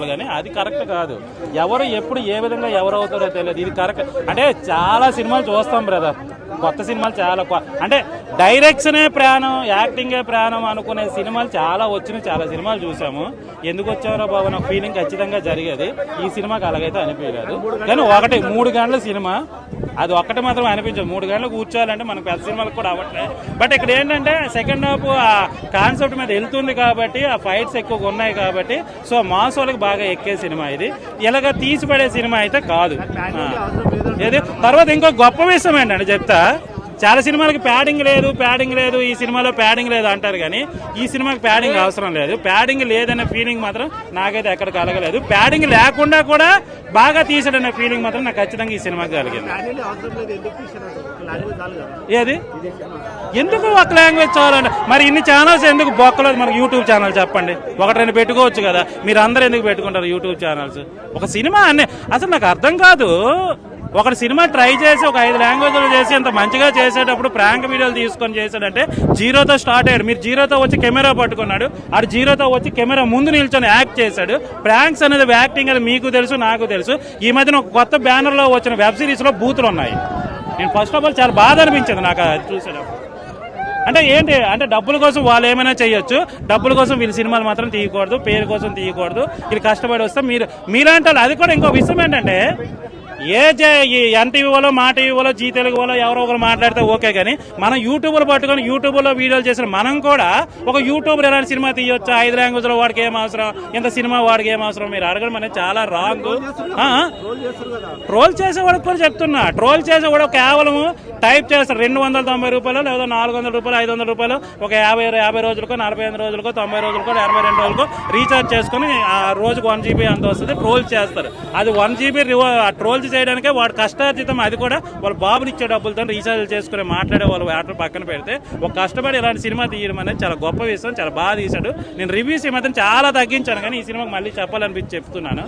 తీసుకోవాలి కానీ అది కరెక్ట్ కాదు. ఎవరు ఎప్పుడు ఏ విధంగా ఎవరు అవుతారో తెలియదు. ఇది కరెక్ట్. అంటే చాలా సినిమాలు చూస్తాం బ్రదర్ కొత్త సినిమాలు చాలా అంటే డైరెక్షనే ప్రాణం యాక్టింగే ప్రాణం అనుకునే సినిమాలు చాలా వచ్చినాయి. చాలా సినిమాలు చూసాము. ఎందుకు వచ్చారో బాబు? నాకు ఫీలింగ్ ఖచ్చితంగా జరిగేది. ఈ సినిమాకి అలాగైతే అనిపించలేదు. కానీ ఒకటి మూడు గంటల సినిమా అది ఒక్కటి మాత్రం అనిపించదు. మూడు గంటలు కూర్చోవాలంటే మనకు పెద్ద సినిమాలకు కూడా అవ్వట్లేదు బట్ ఇక్కడ ఏంటంటే సెకండ్ హాఫ్ ఆ కాన్సెప్ట్ మీద వెళ్తుంది కాబట్టి ఆ ఫైట్స్ ఎక్కువగా ఉన్నాయి కాబట్టి సో మాస్ వాళ్ళకి బాగా ఎక్కే సినిమా ఇది. ఇలాగ తీసిపడే సినిమా అయితే కాదు. ఏది? తర్వాత ఇంకో గొప్ప విషయం ఏంటంటే చెప్తా చాలా సినిమాలకి ప్యాడింగ్ లేదు ప్యాడింగ్ లేదు ఈ సినిమాలో ప్యాడింగ్ లేదు అంటారు కానీ ఈ సినిమాకి ప్యాడింగ్ అవసరం లేదు. ప్యాడింగ్ లేదనే ఫీలింగ్ మాత్రం నాకైతే ఎక్కడ కలగలేదు ప్యాడింగ్ లేకుండా కూడా బాగా తీసాడనే ఫీలింగ్ మాత్రం నాకు ఖచ్చితంగా ఈ సినిమాకి కలిగింది. ఏది? ఎందుకు ఒక లాంగ్వేజ్ చాలండి మరి ఇన్ని ఛానల్స్ ఎందుకు బొక్కలేదు మనకు యూట్యూబ్ ఛానల్ చెప్పండి? ఒకటి రెండు పెట్టుకోవచ్చు కదా. మీరు అందరు ఎందుకు పెట్టుకుంటారు యూట్యూబ్ ఛానల్స్ ఒక సినిమా అన్ని అసలు నాకు అర్థం కాదు. ఒకటి సినిమా ట్రై చేసి ఒక ఐదు లాంగ్వేజ్లు చేసి అంత మంచిగా చేసేటప్పుడు ప్రాంక్ వీడియోలు తీసుకొని చేశాడంటే జీరోతో స్టార్ట్ అయ్యాడు. మీరు జీరోతో వచ్చి కెమెరా పట్టుకున్నాడు. ఆడు జీరోతో వచ్చి కెమెరా ముందు నిల్చొని యాక్ట్ చేశాడు. ప్రాంక్స్ అనేది యాక్టింగ్ అనేది మీకు తెలుసు నాకు తెలుసు. ఈ మధ్యన ఒక కొత్త బ్యానర్లో వచ్చిన వెబ్ సిరీస్లో బూతులు ఉన్నాయి. నేను ఫస్ట్ ఆఫ్ ఆల్ చాలా బాధ అనిపించింది నాకు అది చూసేటప్పుడు. అంటే ఏంటి? అంటే డబ్బుల కోసం వాళ్ళు ఏమైనా చేయొచ్చు. డబ్బుల కోసం వీళ్ళు సినిమాలు మాత్రం తీయకూడదు పేరు కోసం తీయకూడదు. వీళ్ళు కష్టపడి వస్తే మీరు మీలాంటి వాళ్ళు అది కూడా ఇంకో విషయం ఏంటంటే ఏ జే ఈ ఎన్టీవీ వాళ్ళో మా టీవీ వాళ్ళో జీ తెలుగు వాళ్ళో ఎవరో ఒకరు మాట్లాడితే ఓకే కానీ మనం యూట్యూబ్లో పట్టుకొని యూట్యూబ్లో వీడియోలు చేసిన మనం కూడా ఒక యూట్యూబ్ ఎలాంటి సినిమా తీయొచ్చా? ఐదు లాంగ్వేజ్లో వాడికి ఏం అవసరం? ఇంత సినిమా వాడికి ఏం అవసరం? మీరు అడగడం అనేది చాలా రాంగ్. చేస్తారు ట్రోల్ చేసేవాడికి కూడా చెప్తున్నా. ట్రోల్ చేసేవాడు కేవలం టైప్ చేస్తాడు. రెండు వందల తొంభై రూపాయలు లేదా నాలుగు వందల రూపాయలు ఐదు వందల రూపాయలు ఒక యాభై యాభై రోజులకో నలభై ఐదు రోజులకో తొంభై రోజులకో ఎనభై రెండు రోజులకో రీఛార్జ్ చేసుకుని ఆ రోజుకు వన్ జీబీ అంత వస్తుంది. ట్రోల్ చేస్తారు. అది వన్ జీబీ ట్రోల్ చేయడానికే వాడు కష్టార్జితం అది కూడా వాళ్ళ బాబుని ఇచ్చే డబ్బులతో రీఛార్జ్ చేసుకుని మాట్లాడే వాళ్ళు వాటర్ పక్కన పెడితే ఒక కష్టపడి ఇలాంటి సినిమా తీయడం అనేది చాలా గొప్ప విషయం చాలా బాగా తీశాడు. నేను రివ్యూస్ ఈ మాత్రం చాలా తగ్గించాను కానీ ఈ సినిమాకి మళ్ళీ చెప్పాలనిపించి చెప్తున్నాను.